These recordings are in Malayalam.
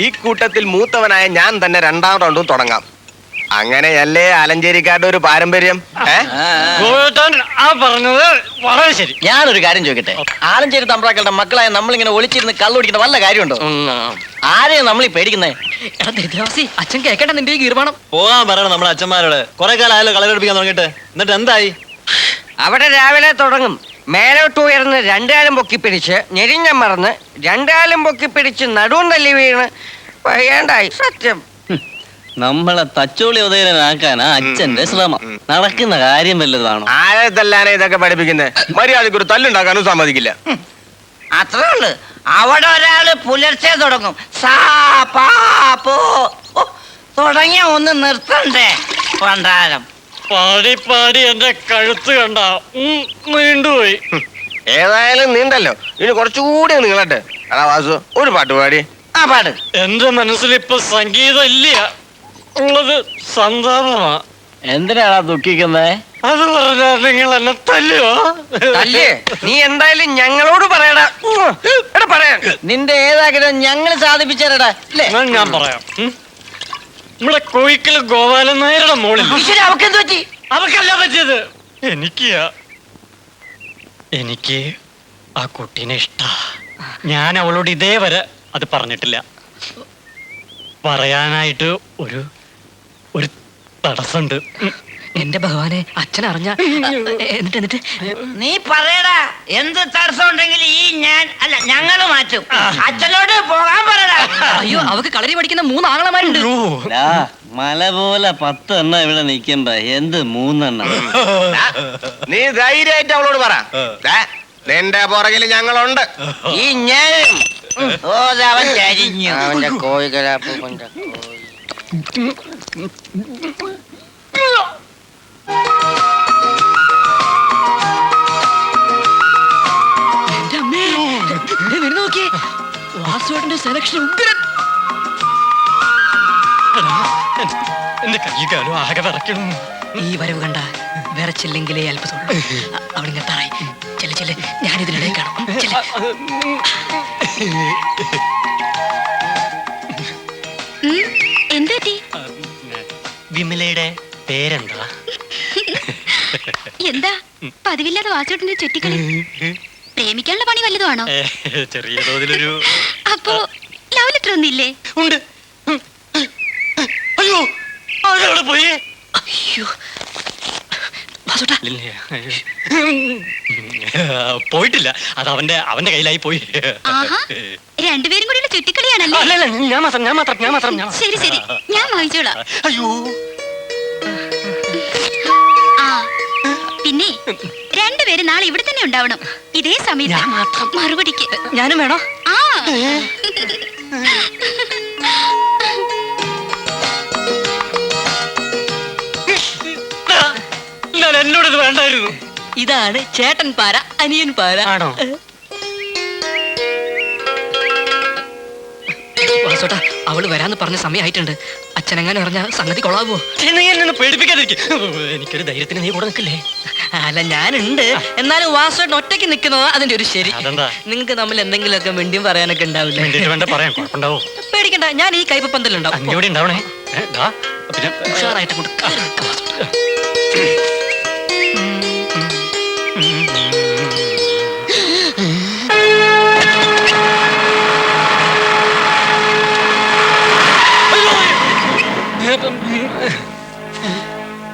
ഈ കൂട്ടത്തിൽ മൂത്തവനായ ഞാൻ തന്നെ രണ്ടാം റൗണ്ടും തുടങ്ങാം. അങ്ങനെയല്ലേ ആലഞ്ചേരിക്കാരുടെ ഒരു പാരമ്പര്യം? ഏ? ഗോവിന്ദൻ ആ പറഞ്ഞത് വളരെ ശരി. ഞാനൊരു കാര്യം ചോദിക്കട്ടെ? ആലഞ്ചേരി തമ്പ്രാക്കളുടെ മക്കളായ നമ്മളിങ്ങനെ ഒളിച്ചിരുന്ന് കള്ളുടിക്കുന്ന വല്ല കാര്യമുണ്ടോ? ആരെയും നമ്മൾ ഈ പേടിക്കുന്നേ? എടാ ദരിദ്രവാസി അച്ഛൻ കേക്കട്ടെ നിന്റെ ഈ ഗീർവാണം. പോകാൻ പറയണം നമ്മളെ അച്ഛന്മാരോട്. കുറെ കാലം ആയാലും കളരെടുപ്പിക്കാൻ തുടങ്ങിയിട്ട്. എന്നിട്ട് എന്തായി? അവിടെ രാവിലെ തുടങ്ങും. മേലോട്ട് ഉയർന്ന് രണ്ടാലും പൊക്കിപ്പിടിച്ച് ഞെരിഞ്ഞ മറന്ന് രണ്ടാലും പൊക്കിപ്പിടിച്ച് നടുവും തല്ലി വീണ്. വയ്യാണ്ടായി സത്യം. നമ്മളെ തച്ചോളി ഉദയനാക്കാനാ അച്ഛന്റെ ശ്രമം. നടക്കുന്ന കാര്യം വല്ലതാണോ ആരെ തല്ലാനെ ഇതൊക്കെ പഠിപ്പിക്കുന്നത് മര്യാദയ്ക്ക് ഒരു തല്ലുണ്ടാക്കാനും സമ്മതിക്കില്ല. അത്രേ ഉള്ളു. അവിടെ ഒരാൾ പുലർച്ചെ തുടങ്ങും. സാ പാ പോ. തുടങ്ങിയ ഒന്ന് നിർത്തണ്ടേ പണ്ടാരം. പാടി പാടി എന്റെ കഴുത്ത് കണ്ട നീണ്ടുപോയി. ഏതായാലും നീണ്ടല്ലോ ഇനി കുറച്ചുകൂടി നിങ്ങളട്ടെ അതാ വാസു ഒരു പാട്ട് പാടി. ആ പാട്. എന്റെ മനസ്സിൽ ഇപ്പൊ സംഗീതം ഇല്ല ഉള്ളത് സന്താപമാ. എന്തിനാണ് ദുഃഖിക്കുന്നേ? അത് പറഞ്ഞാൽ നിങ്ങൾ എന്നെ തല്ലുവോ? അല്ലേ നീ എന്തായാലും ഞങ്ങളോട് പറയടാ. പറയാ എടാ പറയാൻ നിന്റെ ഏതാഗ്രഹം ഞങ്ങൾ സാധിപ്പിച്ചേരടാ. അല്ലേ ഞാൻ പറയാം. ഉം? നമ്മുടെ കോയിക്കൽ ഗോപാലൻ നായരുടെ മോളിൽ. ഈശ്വര അവക്കെന്ത് പറ്റി? അവക്കല്ല പറ്റിയത്. എനിക്ക് എനിക്ക് ആ കുട്ടീനെ ഇഷ്ട. ഞാൻ അവളോട് ഇതേവരെ അത് പറഞ്ഞിട്ടില്ല. പറയാനായിട്ട് ഒരു ഒരു തടസ്സമുണ്ട്. എന്റെ ഭഗവാനെ അച്ഛൻ അറിഞ്ഞ എന്നിട്ട് എന്നിട്ട്? നീ പറയടാ എന്ത് തടസ്സം ഉണ്ടെങ്കിൽ ഈ ഞാൻ അല്ല ഞങ്ങൾ മാറ്റും. അച്ഛനോട് പോകാൻ പറയടാ. അയ്യോ അവക്ക് കളരി പഠിക്കുന്ന മൂന്ന് ആങ്ങളമാരുണ്ട്. മല പോലെ പത്ത് എണ്ണ ഇവിടെ നിൽക്കണ്ട എന്ത് മൂന്നെണ്ണ? നീ ധൈര്യമായിട്ട് അവളോട് പറ. നിന്റെ പുറകിൽ ഞങ്ങളുണ്ട്. ഈ ഞാനും അവൻ ചരിഞ്ഞു. അവന്റെ കോഴികളാപ്പൂപ്പന്റെ കോഴി. വാസുവേട്ടന്റെ സെലക്ഷൻ ഉഗ്രൻ. എന്റെ കൈകാലും ആകെ വിറയ്ക്കണം. ഈ വരവ് കണ്ട വിറച്ചില്ലെങ്കിലേ അല്പത്തോളം അവളിങ്ങെത്താറായി ചെല്ല ചെല്ല. ഞാനിതിനിടയിൽ കാണും. എന്താ വിമലയുടെ പേരെന്താ? എന്താ? പതിവില്ലാതെ വാച്ചോട്ടിന്റെ ചുറ്റിക്കളി. പ്രേമിക്കാനുള്ള പണി വല്ലതുമാണോ ചെറിയ തോതിലൊരു അപ്പോ ലവ് ലെറ്റർ ഒന്നില്ലേ ഉണ്ട്. അയ്യോ അവിടെ പോയി? അയ്യോ. പോയിട്ടില്ല. അത് അവന്റെ അവന്റെ കയ്യിലായി പോയി. രണ്ടുപേരും കൂടി ചുറ്റിക്കളിയാണല്ലോ? ഞാൻ മാത്രം ഞാൻ മാത്രം ഞാൻ മാത്രം ശരി ശരി. ഞാൻ വായിച്ചോളാം അയ്യോ. പിന്നെ രണ്ടുപേരും നാളെ ഇവിടെ തന്നെ ഉണ്ടാവണം. ഇതേ സമയത്ത് മറുപടിക്ക്. ഞാനും വേണോ? ആ. എന്നോടത് എന്നോട് ഇത് വേണ്ടായിരുന്നു. ഇതാണ് ചേട്ടൻ പാര അനിയൻ പാര. ആണോ? വാസോട്ടാ അവൾ വരാന്ന് പറഞ്ഞ സമയമായിട്ടുണ്ട് അച്ഛനെങ്ങാനും അറിഞ്ഞ സംഗതി കൊള്ളാവോ? നീ എന്നെ പേടിപ്പിക്കാതിരിക്കും. എനിക്കൊരു ധൈര്യത്തിന് നീ കൂടെ നിൽക്കില്ലേ? അല്ല ഞാനുണ്ട്. എന്നാലും വാസോട്ട് ഒറ്റയ്ക്ക് നിൽക്കുന്നത് അതിന്റെ ഒരു ശരി? നിങ്ങൾക്ക് തമ്മിൽ എന്തെങ്കിലുമൊക്കെ മിണ്ടിയും പറയാനൊക്കെ ഉണ്ടാവില്ലേ? പേടിക്കണ്ട ഞാൻ ഈ കൈപ്പന്തലുണ്ടാവും ഉഷാറായിട്ട് അങ്ങോട്ട്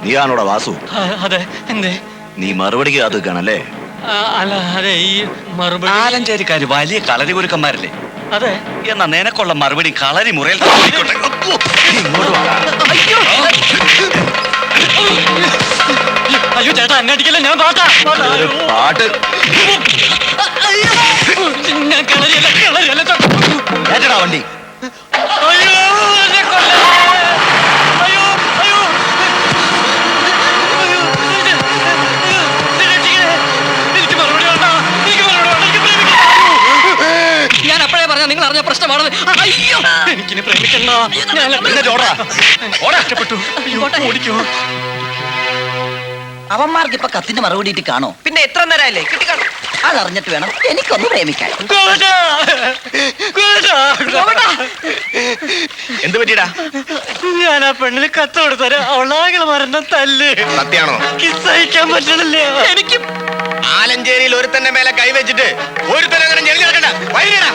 നീയാണോടാ വാസു. അതെ എന്തേ? നീ മറുപടിക്ക് കാത്തു നിൽക്കുകയാണല്ലേ ആ, അല്ല അതെ ഈ മറുപടി ആലഞ്ചേരിക്കാര് വലിയ കളരി കുരുക്കന്മാരല്ലേ അതെ. എന്നാ നിനക്കുള്ള മറുപടി കളരി മുറയിൽ ആയിക്കോട്ടെ. അപ്പോ, ഇങ്ങോട്ട് വാ. അയ്യോ. ചേട്ടാ എന്നെ അടിക്കല്ലേ? ഞാൻ പാട്ടാ. പാട്ടാ. ഒരു പാട്ട്. ഞാൻ കളരിയല്ല കളരിയല്ല ചേട്ടാ. ഏറ്റടാ വണ്ടി. അയ്യോ എന്നെ കൊല്ലേ. അയ്യോ അയ്യോ അയ്യോ, ഇത്, അയ്യോ, ഇത് രക്ഷിക്കണേ. എനിക്ക് മറുപടി വേണ്ട എനിക്ക് മറുപടി വേണ്ട എനിക്ക് പ്രേമിക്കണം ഞാൻ അപ്പോഴേ പ്രശ്നമാണെന്ന്. അയ്യോ എനിക്കിനി പ്രേമിക്കണ്ട. ഞാൻ ഓടാ. ഓടാ. ഇഷ്ടപ്പെട്ടു ഓടിക്കോ. അവന്മാർക്ക് ഇപ്പൊ കത്തിന്റെ മറുപടിയിട്ട് കാണോ? പിന്നെ എത്ര നേരമല്ലേ കിട്ടിക്കാണോ അതറിഞ്ഞിട്ട് വേണം എനിക്കൊന്ന് പ്രേമിക്കാൻ! എന്ത് പറ്റിയടാ? ഞാൻ ആ പെണ്ണിന് കത്ത് കൊടുത്തരാ അവളാകെ മരണം തല്ല്. സത്യാണോ സഹിക്കാൻ പറ്റണില്ല. എനിക്ക് ആലഞ്ചേരിയിൽ ഒരുത്തന്റെ മേലെ കൈവച്ചിട്ട് ഒരുത്തനെ അങ്ങനെ ഞെളിഞ്ഞ് നടക്കണ്ട വൈകിടാ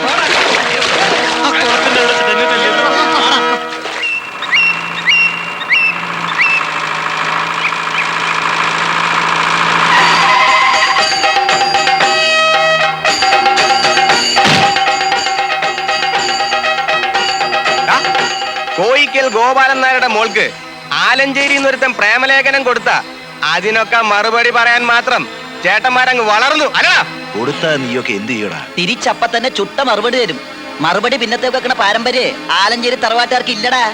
കോയിക്കൽ ഗോപാലൻ നായരുടെ മോൾക്ക് ആലഞ്ചേരി എന്നൊരുത്തൻ പ്രേമലേഖനം കൊടുത്ത അതിനൊക്കെ മറുപടി പറയാൻ മാത്രം ചേട്ടന്മാരങ്ങ് വളർന്നു. അല്ല കൊടുത്താ നീയൊക്കെ എന്ത് ചെയ്യടാ? തിരിച്ചപ്പ തന്നെ ചുട്ട മറുപടി തരും. മറുപടി പിന്നത്തെ വെക്കണ പാരമ്പര്യ ആലഞ്ചേരി തറവാട്ടുകാർക്ക് ഇല്ലടാ.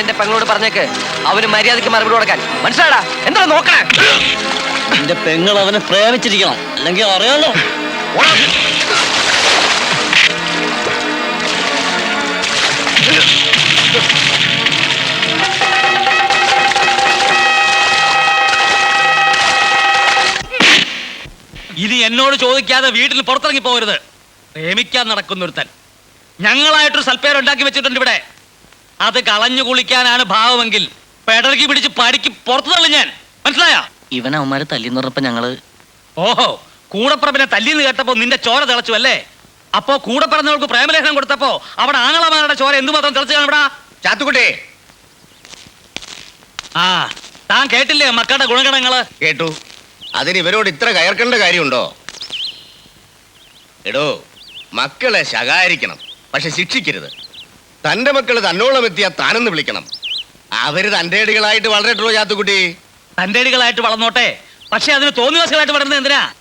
നിന്റെ പെങ്ങളോട് പറഞ്ഞേക്ക്. അവന് മര്യാദയ്ക്ക് മറുപടി കൊടുക്കാൻ. മനസ്സിലാടാ എന്താ നോക്കണേ? എന്റെ പെങ്ങൾ അവനെ പ്രേമിച്ചിരിക്കണം. അല്ലെങ്കിൽ അറിയാലോ. ഇനി എന്നോട് ചോദിക്കാതെ വീട്ടിൽ പുറത്തിറങ്ങി പോകരുത്. പ്രേമിക്കാൻ നടക്കുന്നൊരുത്തൻ. ഞങ്ങളായിട്ടൊരു സൽപ്പേരുണ്ടാക്കി വെച്ചിട്ടുണ്ട് ഇവിടെ. അത് കളഞ്ഞു കുളിക്കാനാണ് ഭാവമെങ്കിൽ പെടർക്കി പിടിച്ച് പടിക്ക് പുറത്തു തള്ളു ഞാൻ. മനസ്സിലായോ? ഇവൻ തല്ലിന്ന് പറഞ്ഞപ്പോ ഞങ്ങൾ. ഓഹോ കൂടപ്പറമ്പിനെ തല്ലിന്ന് കേട്ടപ്പോ നിന്റെ ചോര തിളച്ചു അല്ലേ അപ്പോ കൂടെ പറഞ്ഞവൾക്ക് പ്രേമലേഖനം കൊടുത്തപ്പോ അവിടെ ആങ്ങളമാരുടെ ചോര എന്തുമാത്രം തിളച്ചു ഇവിടെ ചാത്തുക്കുട്ടി. ആ താൻ കേട്ടില്ലേ മക്കളുടെ ഗുണഗണങ്ങൾ? കേട്ടു. അതിന് ഇവരോട് ഇത്ര കയർക്കേണ്ട കാര്യമുണ്ടോ? എടോ മക്കളെ ശകാരിക്കണം പക്ഷെ ശിക്ഷിക്കരുത്. തന്റെ മക്കൾ തന്നോളം എത്തിയ താനെന്ന് വിളിക്കണം. അവർ തന്റെ അടികളായിട്ട് വളരട്ടുള്ളൂ ചാത്തുക്കുട്ടി. തന്റേടികളായിട്ട് വളർന്നോട്ടെ. പക്ഷെ അതിന് തോന്നിവാസികളായിട്ട് വളർന്നത് എന്തിനാ?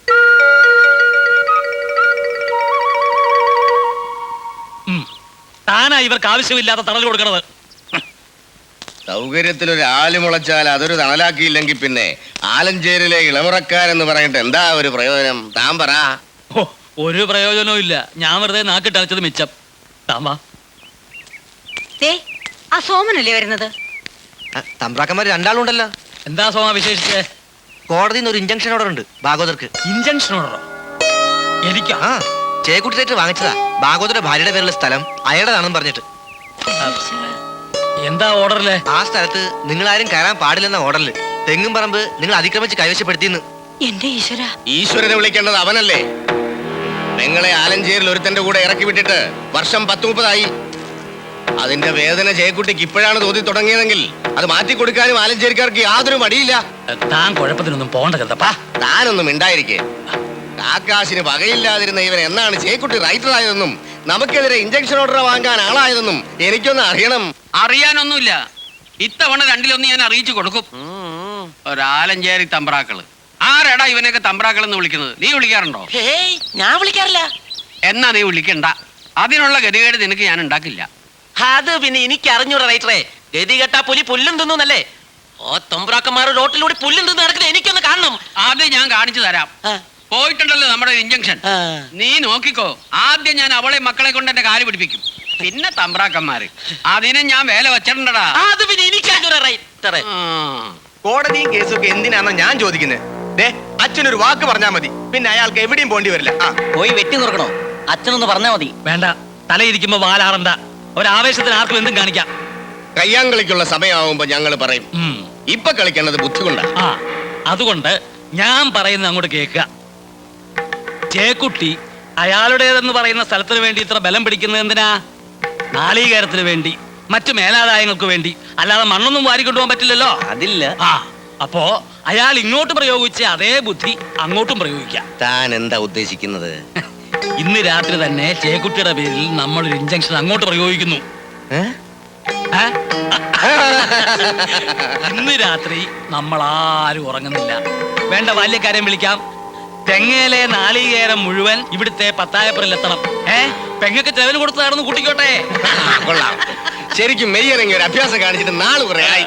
ഉം. താനാ ഇവർക്ക് ആവശ്യമില്ലാത്ത തണൽ കൊടുക്കണത്. സൗകര്യത്തിൽ ഒരു ആൽ മുളച്ചാൽ അതൊരു തണലാക്കിയില്ലെങ്കിൽ പിന്നെ ആലഞ്ചേരിലെ ഇളമുറക്കാരെന്ന് പറഞ്ഞിട്ട് എന്താ ഒരു പ്രയോജനം? താൻ പറ. ഓ, ഒരു പ്രയോജനവും ഇല്ല. ഞാൻ വെറുതെ നാക്കിട്ടത് മിച്ചം. താമാ ദേ ആ സോമനല്ലേ വരുന്നത്? തമ്പ്രാക്കന്മാർ രണ്ടാളുണ്ടല്ലോ. എന്താ സോമ വിശേഷിച്ച്? കോടതിയിൽ നിന്ന് ഒരു ഇഞ്ചക്ഷൻ ഓർഡർ ഉണ്ട് ഭാഗവതർക്ക്. ഇഞ്ചക്ഷൻ ഓർഡറോ എനിക്കാ? ആ ചേക്കുട്ടി തേറ്റ് വാങ്ങിച്ചതാ. ഭാഗവതരുടെ ഭാര്യയുടെ പേരുള്ള സ്ഥലം അയാളുടെതാണെന്ന് പറഞ്ഞിട്ട്. എന്താ ഓർഡറിൽ? ആ സ്ഥലത്ത് നിങ്ങൾ ആരും കയറാൻ പാടില്ലെന്ന ഓർഡറിൽ തെങ്ങും പറമ്പ് നിങ്ങൾ അതിക്രമിച്ച് കൈവശപ്പെടുത്തിയെന്ന്. എന്റെ ഈശ്വര. ഈശ്വരനെ വിളിക്കേണ്ടത് അവനല്ലേ? നിങ്ങളെ ആലഞ്ചേരിൽ ഒരുത്തന്റെ കൂടെ ഇറക്കി വിട്ടിട്ട് വർഷം പത്ത് മുപ്പതായി. അതിന്റെ വേദന ജയക്കുട്ടിക്ക് ഇപ്പോഴാണ് തോന്നി തുടങ്ങിയതെങ്കിൽ അത് മാറ്റി കൊടുക്കാനും ആലഞ്ചേരിക്കാർക്ക് യാതൊരു മടിയില്ല. താൻ കുഴപ്പത്തിനൊന്നും പോണ്ട ചെറുതപ്പാ താനൊന്നും ഇണ്ടായിരിക്കേ കാക്കാശിന് വകയില്ലാതിരുന്ന ഇവൻ എന്നാണ് ജയക്കുട്ടി റൈറ്റർ ആയതെന്നും നമുക്കെതിരെ ഇഞ്ചക്ഷൻ ഓർഡർ വാങ്ങാൻ ആളായതെന്നും എനിക്കൊന്ന് അറിയണം. അറിയാനൊന്നുമില്ല. ഇത്തവണ രണ്ടിലൊന്ന് ഞാൻ അറിയിച്ചു കൊടുക്കും. ഒരാലഞ്ചേരി തമ്പ്രാക്കൾ. ആരാടാ ഇവനൊക്കെ തമ്പ്രാക്കൾ എന്ന് വിളിക്കുന്നത്? നീ വിളിക്കാറുണ്ടോ? ഞാൻ വിളിക്കാറില്ല. എന്നാ നീ വിളിക്കണ്ട. അതിനുള്ള ഗതികേട് നിനക്ക് ഞാൻ ഉണ്ടാക്കില്ല. അത് പിന്നെ എനിക്ക് അറിഞ്ഞൂടാ റൈറ്ററെ ഗതി കെട്ടാ പുലി പുല്ലും തിന്നുന്നല്ലേ? ഓ തൊമ്പ്രാക്കന്മാർ റോട്ടിലൂടെ പുല്ലും തിന്ന് നടക്കുന്നത് എനിക്കൊന്ന് കാണണം. അത് ഞാൻ കാണിച്ചു തരാം. പോയിട്ടുണ്ടല്ലോ നമ്മുടെ ഇഞ്ചക്ഷൻ നീ നോക്കിക്കോ ആദ്യം ഞാൻ അവളെ മക്കളെ കൊണ്ട് എന്റെ കാൽ പിടിപ്പിക്കും. പിന്നെ തമ്പ്രാക്കന്മാര്. അതിനെ ഞാൻ വേല വെച്ചിട്ടുണ്ടടാ. അത് പിന്നെ എനിക്ക്. കോടതിയും കേസും ഒക്കെ എന്തിനാണെന്ന് ഞാൻ ചോദിക്കുന്നത് ദേ അച്ഛനൊരു വാക്ക് പറഞ്ഞാ മതി. പിന്നെ അയാൾക്ക് എവിടെയും പോണ്ടി വരില്ല. ആ. പോയി വെട്ടി നിർക്കണോ അച്ഛനൊന്ന് പറഞ്ഞാ മതി. വേണ്ട തലയിരിക്കുമ്പോ വാലാറണ്ട. ഒരാവേശത്തിന് ആർക്കും എന്തും കാണിക്കാം. കയ്യാങ്കളിക്കുള്ള സമയമാവുമ്പോ ഞങ്ങൾ പറയും ഉം. ഇപ്പൊ കളിക്കേണ്ടത് ബുദ്ധി കൊണ്ടാ ആ അതുകൊണ്ട് ഞാൻ പറയുന്നത് അങ്ങോട്ട് കേൾക്കുക. ചേക്കുട്ടി അയാളുടേതെന്ന് പറയുന്ന സ്ഥലത്തിന് വേണ്ടി ഇത്ര ബലം പിടിക്കുന്നത് എന്തിനാ? നാളീകാരത്തിന് വേണ്ടി മറ്റു മേലാദായങ്ങൾക്ക് വേണ്ടി. അല്ലാതെ മണ്ണൊന്നും വാരിക്കൊണ്ടുപോകാൻ പറ്റില്ലല്ലോ. അതില്ല. ആ അപ്പോ അയാൾ ഇങ്ങോട്ട് പ്രയോഗിച്ച അതേ ബുദ്ധി അങ്ങോട്ടും പ്രയോഗിക്കാം. താൻ എന്താ ഉദ്ദേശിക്കുന്നത്? ഇന്ന് രാത്രി തന്നെ ചേക്കുട്ടിയുടെ പേരിൽ നമ്മൾ ഒരു ഇഞ്ചക്ഷൻ അങ്ങോട്ട് പ്രയോഗിക്കുന്നു. ഇന്ന് രാത്രി നമ്മൾ ആരും ഉറങ്ങുന്നില്ല. വേണ്ട ബാല്യക്കാരെ വിളിക്കാം. തെങ്ങയിലെ നാളികേരം മുഴുവൻ ഇവിടുത്തെ പത്തായപ്പുറയിൽ എത്തണം. ഏ? പെങ്ങക്ക് ചെലവിന് കൊടുത്തതാണെന്ന് കുട്ടിക്കോട്ടെ കൂട്ടിക്കോട്ടെ. കൊള്ളാം. ശരിക്കും മെയ്യിറങ്ങി ഒരു അഭ്യാസം കാണിച്ചിട്ട് നാൾ കുറേ ആയി.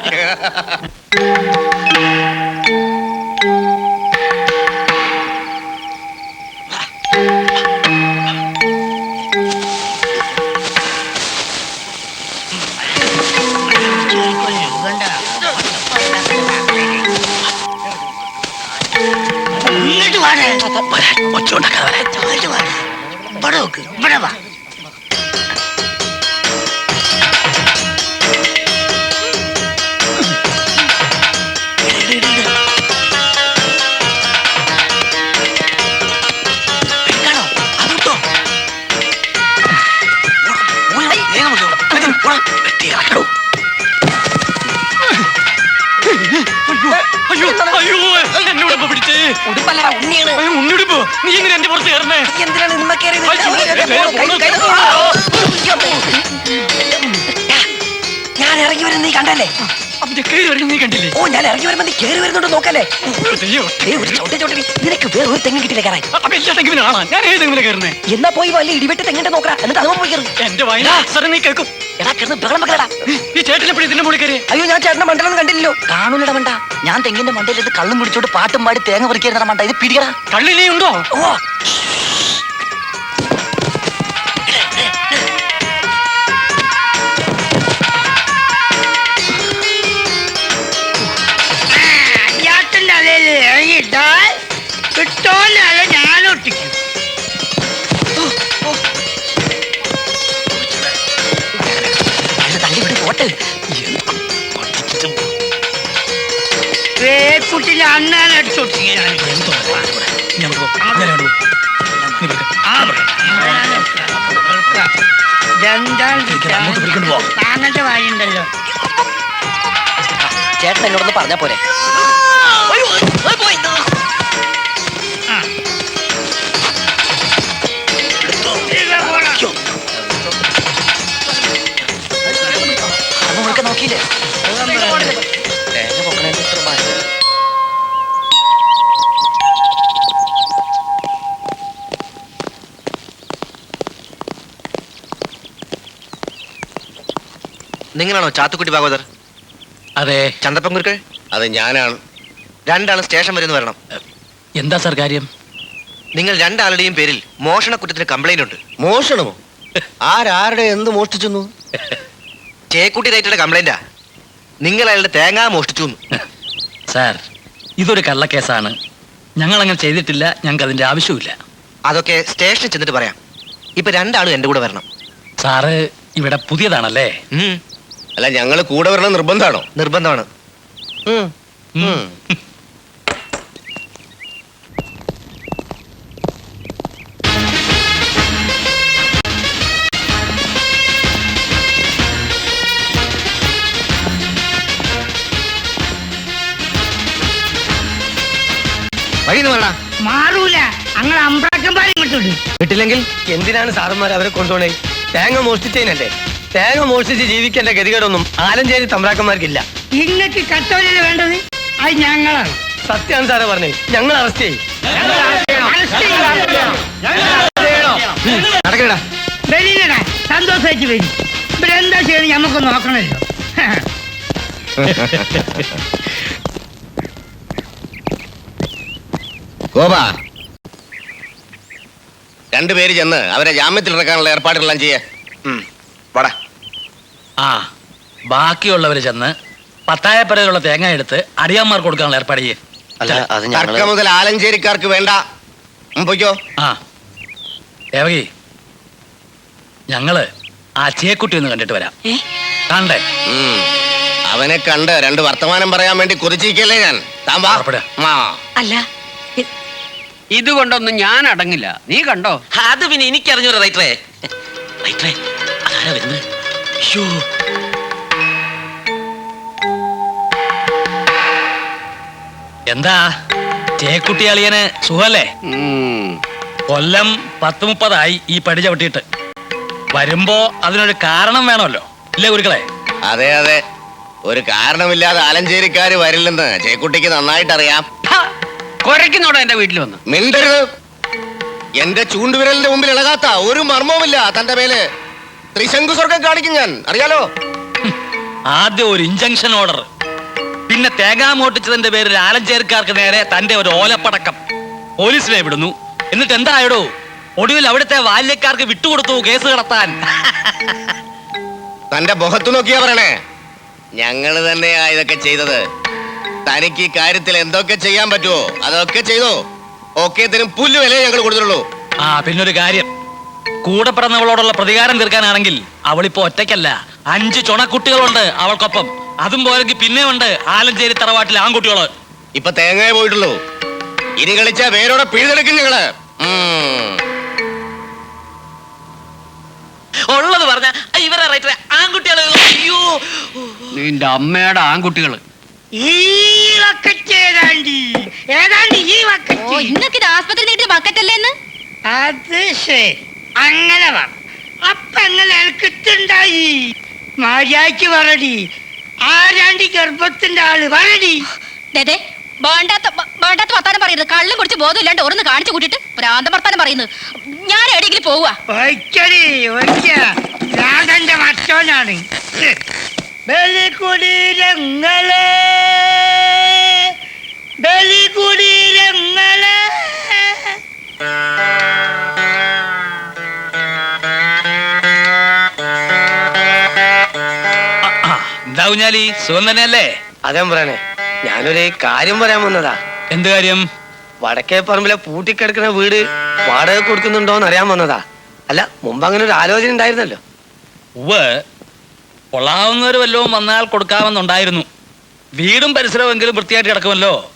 ഉടുപ്പല്ലടാ ഉണ്ണിയാണ്. ഉണ്ണിയുടുപ്പോ. നീ ഇങ്ങനെ എന്റെ പുറത്ത് കയറുന്നേ? നീ എന്തിനാണ് നിമ്മ കയറിയത്? ഞാൻ ഇറങ്ങി വരുന്ന നീ കണ്ടല്ലേ? ഓ ഞാൻ ഇറങ്ങി വരുമ്പോ നീ കയറി വരുന്നുണ്ട് നോക്കല്ലേ? അയ്യോ. ഏയ്, ഒരു ചവിട്ടി ചവിട്ടി. നിനക്ക് വേറെ ഒരു തെങ്ങ് കിട്ടില്ല കയറാൻ? എന്നാ പോയി വല്ല ഇടിവെട്ട് തെങ്ങിന്റെ നോക്കടാ. എന്നിട്ട് അതും പോയി കയറി. എന്റെ വയനാട് നീ കേൾക്കും. എടാ കിടന്ന് ബഹളം വെക്കലടാ ഈ ചേട്ടനെപ്പോഴും ഇതിന്റെ മുകളിൽ കയറി അയ്യോ ഞാൻ ചേട്ടന്റെ മണ്ടലൊന്നും കണ്ടില്ലല്ലോ. കാണൂലട മണ്ട. ഞാൻ തെങ്ങിന്റെ മണ്ടയിൽ ഇത് കള്ളും പിടിച്ചോട്ട് പാട്ടും പാടി തേങ്ങ പറിക്കുന്ന മണ്ട. ഇത് പിടിക്കടാ കള്ളിനെയുണ്ടോ ഉണ്ടോ ഓ. പേക്കുട്ടിന്റെ അണ്ണാൻ അടിച്ചൊട്ടിക്കാൻ താങ്ങന്റെ വായുണ്ടല്ലോ. ചേട്ടൻ എന്നോടൊന്ന് പറഞ്ഞാ പോരെ. നോക്കിയില്ലേ? നിങ്ങളാണോ ചാത്തുക്കുട്ടി ഭാഗവതർ? അതെ. ചന്ദപ്പങ്കുരുക്കൾ അതെ അത് ഞാനാണ്. രണ്ടാളും സ്റ്റേഷൻ വരുന്ന വരണം. എന്താ സാർ കാര്യം? നിങ്ങൾ രണ്ടാളുടെയും പേരിൽ മോഷണ കുറ്റത്തിന് കംപ്ലൈന്റ് ഉണ്ട്. മോഷണമോ? ആരാരുടെ എന്ത് മോഷ്ടിച്ചു ചേക്കുട്ടി റൈറ്ററുടെ കംപ്ലൈന്റാ നിങ്ങൾ അയാളുടെ തേങ്ങ മോഷ്ടിച്ചു. സാർ ഇതൊരു കള്ളക്കേസാണ്. ഞങ്ങൾ അങ്ങനെ ചെയ്തിട്ടില്ല ഞങ്ങൾക്ക് അതിന്റെ ആവശ്യമില്ല അതൊക്കെ സ്റ്റേഷനിൽ ചെന്നിട്ട് പറയാം. ഇപ്പൊ രണ്ടാളും എന്റെ കൂടെ വരണം. സാറ് ഇവിടെ പുതിയതാണല്ലേ? അല്ല ഞങ്ങൾ കൂടെ വരണം നിർബന്ധമാണോ? നിർബന്ധമാണ്. ഉം. മാറൂല. അങ്ങനെ കിട്ടില്ലെങ്കിൽ എന്തിനാണ് സാറന്മാർ അവരെ കൊണ്ടുപോണേ? തേങ്ങ മോഷ്ടിച്ചതിനല്ലേ? തേങ്ങ മോഷിച്ച് ജീവിക്കേണ്ട ഗതികേടൊന്നും ആലഞ്ചേരി തമ്പ്രാക്കന്മാർക്കില്ല. ഇങ്ങക്ക് കത്തോലല്ലേ വേണ്ടത്? അത് ഞങ്ങളാണ്. സത്യാണ് സാറേ പറഞ്ഞത് ഞങ്ങൾ അറസ്റ്റ് ചെയ്യും. നടക്കടാ വെളിയിലടാ സന്തോഷമായിട്ട് വരും. ഇവരെന്താ ചെയ്യണേ നമുക്ക് നോക്കണല്ലോ. ഗോപ. രണ്ടുപേര് ചെന്ന് അവരെ ജാമ്യത്തിൽ ഇറക്കാനുള്ള ഏർപ്പാടുകളെല്ലാം ചെയ്യേ. വാടാ. ആ ബാക്കിയുള്ളവർ ചെന്ന് പത്തായപ്പരയിലുള്ള തേങ്ങ എടുത്ത് അടിയാന്മാർ കൊടുക്കാനുള്ള ഏർപ്പാട് ചെയ്യേ അല്ല അത് തർക്ക മുതൽ ആലഞ്ചേരിക്കാർക്ക് വേണ്ട. ഉം, പൊയ്ക്കോ. ആ. ദേവകി ഞങ്ങൾ ആ ചേക്കുട്ടി ഒന്ന് കണ്ടിട്ട് വരാം. ഏ? കണ്ടേ? ഉം. അവനെ കണ്ട് രണ്ട് വർത്തമാനം പറയാൻ വേണ്ടി കുറിച്ചിരിക്കല്ലേ ഞാൻ. താൻ വാ. അല്ല ഇ- ഇതുകൊണ്ടൊന്നും ഞാൻ അടങ്ങില്ല. നീ കണ്ടോ? അത് പിന്നെ എനിക്കറിഞ്ഞൂടെ റൈറ്ററേ. റൈറ്ററേ അതാരാ വരുന്നത്? എന്താ? ചേക്കുട്ടി അളിയന് സുഖല്ലേ? കൊല്ലം പത്ത് മുപ്പതായി ഈ പടി ചവിട്ടിയിട്ട്. വരുമ്പോ അതിനൊരു കാരണം വേണമല്ലോ. ഇല്ലേ ഗുരുക്കളെ? അതെ അതെ. ഒരു കാരണമില്ലാതെ ആലഞ്ചേരിക്കാര് വരില്ലെന്ന് ചേക്കുട്ടിക്ക് നന്നായിട്ട് അറിയാം കുരയ്ക്കുന്നോടാ എന്റെ വീട്ടിൽ വന്ന്. മിണ്ടരുത്. എന്റെ ചൂണ്ടുവിരലിന്റെ മുമ്പിൽ ഇളകാത്ത ഒരു മർമ്മവുമില്ല തന്റെ മേൽ. ത്രിശങ്കു സ്വർഗം കാണിക്കും ഞാൻ. അറിയാലോ? ആദ്യം ഒരു ഇഞ്ചക്ഷൻ ഓർഡർ പിന്നെ തേങ്ങാ മോട്ടിച്ചതിന്റെ പേരിൽ ആലഞ്ചേർക്കാർക്ക് നേരെ തന്റെ ഒരു ഓലപ്പടക്കം. പോലീസിനെ വിടുന്നു. എന്നിട്ട് എന്തായടോ? ഒടുവിൽ അവിടുത്തെ ബാല്യക്കാർക്ക് വിട്ടുകൊടുത്തു കേസ് കടത്താൻ. തന്റെ മുഖത്ത് നോക്കിയാ പറയണേ. ഞങ്ങൾ തന്നെയാ ഇതൊക്കെ ചെയ്തത്. തനിക്ക് ഈ കാര്യത്തിൽ എന്തൊക്കെ ചെയ്യാൻ പറ്റുമോ അതൊക്കെ ചെയ്തോ. ഓക്കെ തരും പുല്ല് വില ഞങ്ങൾ കൊടുത്തുള്ളൂ ആ പിന്നൊരു കാര്യം. കൂടെ പിറന്നവളോടുള്ള പ്രതികാരം തീർക്കാനാണെങ്കിൽ അവളിപ്പോ ഒറ്റയ്ക്കല്ല. അഞ്ച് ചുണക്കുട്ടികളുണ്ട് അവൾക്കൊപ്പം. അതും പോലെങ്കിൽ പിന്നെ ഉണ്ട് ആലഞ്ചേരി തറവാട്ടിലെ ആൺകുട്ടികൾ. ഇപ്പൊ തേങ്ങയെ പോയിട്ടുള്ളൂ. ഇനി കളിച്ച വേരോടെ പിഴുതെടുക്കും ഞങ്ങൾ. ഉള്ളത് പറഞ്ഞ ഇവരെ റൈറ്ററെ ആൺകുട്ടികളെ. അയ്യോ. നിന്റെ അമ്മയുടെ ആൺകുട്ടികൾ. ഇന്നൊക്കെ ആസ്പത്രി നീട്ടിയ ബക്കറ്റല്ലേ അത് ശരി. അങ്ങനെ പറ. അപ്പൊ എങ്ങനെ എനിക്കിട്ടുണ്ടായി മാര്യാക്ക് പറടി. ആരാണ്ടി ഗർഭത്തിന്റെ ആൾ? പറടി. ദേ വേണ്ടാത്ത വേണ്ടാത്ത വർത്താനം പറയുന്നത്. കള്ളും കുടിച്ച് ബോധമില്ലാണ്ട് ഓരോന്ന് കാണിച്ചു കൂട്ടിട്ട് ഭ്രാന്ത വർത്താനം പറയുന്നത്. ഞാൻ എവിടെയെങ്കിലും പോവാടി ഒയ്ക്കടി ഒയ്ക്ക തന്റെ മറ്റോനാണ്. ബലികുടീരങ്ങളെ ബലികുടീരങ്ങളെ. കുഞ്ഞാലി സുഖം തന്നെയല്ലേ? അതേ പറയണേ. ഞാനൊരു കാര്യം പറയാൻ വന്നതാ. എന്ത് കാര്യം? വടക്കേ പറമ്പിലെ പൂട്ടിക്കിടക്കുന്ന വീട് വാടക കൊടുക്കുന്നുണ്ടോന്ന് അറിയാൻ വന്നതാ. അല്ല മുമ്പ് അങ്ങനെ ഒരു ആലോചന ഉണ്ടായിരുന്നല്ലോ. ഉവ് കൊള്ളാവുന്നവർ വല്ലതും വന്നാൽ കൊടുക്കാമെന്നുണ്ടായിരുന്നു. വീടും പരിസരവും എങ്കിലും വൃത്തിയായിട്ട് കിടക്കുമല്ലോ.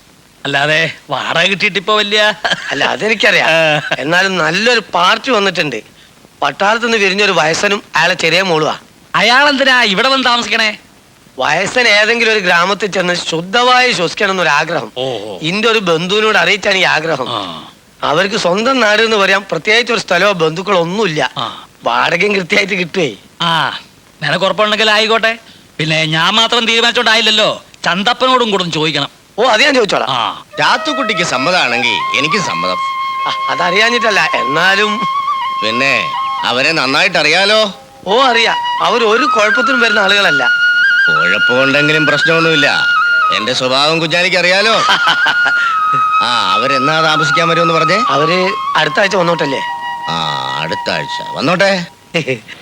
അല്ലാതെ വാടക കിട്ടിയിട്ട് ഇപ്പൊ വലിയ അല്ല അതെനിക്കറിയാം. എന്നാലും നല്ലൊരു പാർട്ടി വന്നിട്ടുണ്ട്. പട്ടാളത്ത് നിന്ന് വിരിഞ്ഞൊരു വയസ്സനും അയാളെ ചെറിയ മോളുവാ. അയാളെന്തിനാ ഇവിടെ വന്ന് താമസിക്കണേ? വയസ്സൻ ഏതെങ്കിലും ഒരു ഗ്രാമത്തിൽ ചെന്ന് ശുദ്ധമായി ശ്വസിക്കണം എന്നൊരു ആഗ്രഹം. ഇന്റെ ഒരു ബന്ധുവിനോട് അറിയിച്ചാണ് ഈ ആഗ്രഹം. ആ, അവർക്ക് സ്വന്തം നാട് എന്ന് പറയാം പ്രത്യേകിച്ച് ഒരു സ്ഥലമോ ബന്ധുക്കളോ ഒന്നുമില്ല ആ. വാടകയും കൃത്യമായിട്ട് കിട്ടുവേ. ആ നിനക്ക് ഉറപ്പുണ്ടെങ്കിൽ ആയിക്കോട്ടെ. പിന്നെ ഞാൻ മാത്രം തീരുമാനിച്ചോണ്ടായില്ലല്ലോ. ചന്തപ്പനോടും കൂടെ ഒന്ന് ചോദിക്കണം. ഓ അത് ഞാൻ ചോദിച്ചോളാം. ആ. രാത്തുക്കുട്ടിക്ക് സമ്മതമാണെങ്കിൽ എനിക്കും സമ്മതം. ആ, അതറിയാഞ്ഞിട്ടല്ല എന്നാലും. പിന്നെ അവരെ നന്നായിട്ട് അറിയാലോ ഓ അറിയാം. അവർ ഒരു കുഴപ്പത്തിനും വരുന്ന ആളുകളല്ല. കുഴപ്പമുണ്ടെങ്കിലും പ്രശ്നമൊന്നുമില്ല. എന്റെ സ്വഭാവം കുഞ്ഞാലിക്ക് അറിയാലോ. ആ അവരെന്നാ താമസിക്കാൻ വരുമെന്ന് പറഞ്ഞേ? അവർ അടുത്ത ആഴ്ച വന്നോട്ടല്ലേ? ആ അടുത്ത ആഴ്ച. വന്നോട്ടെ.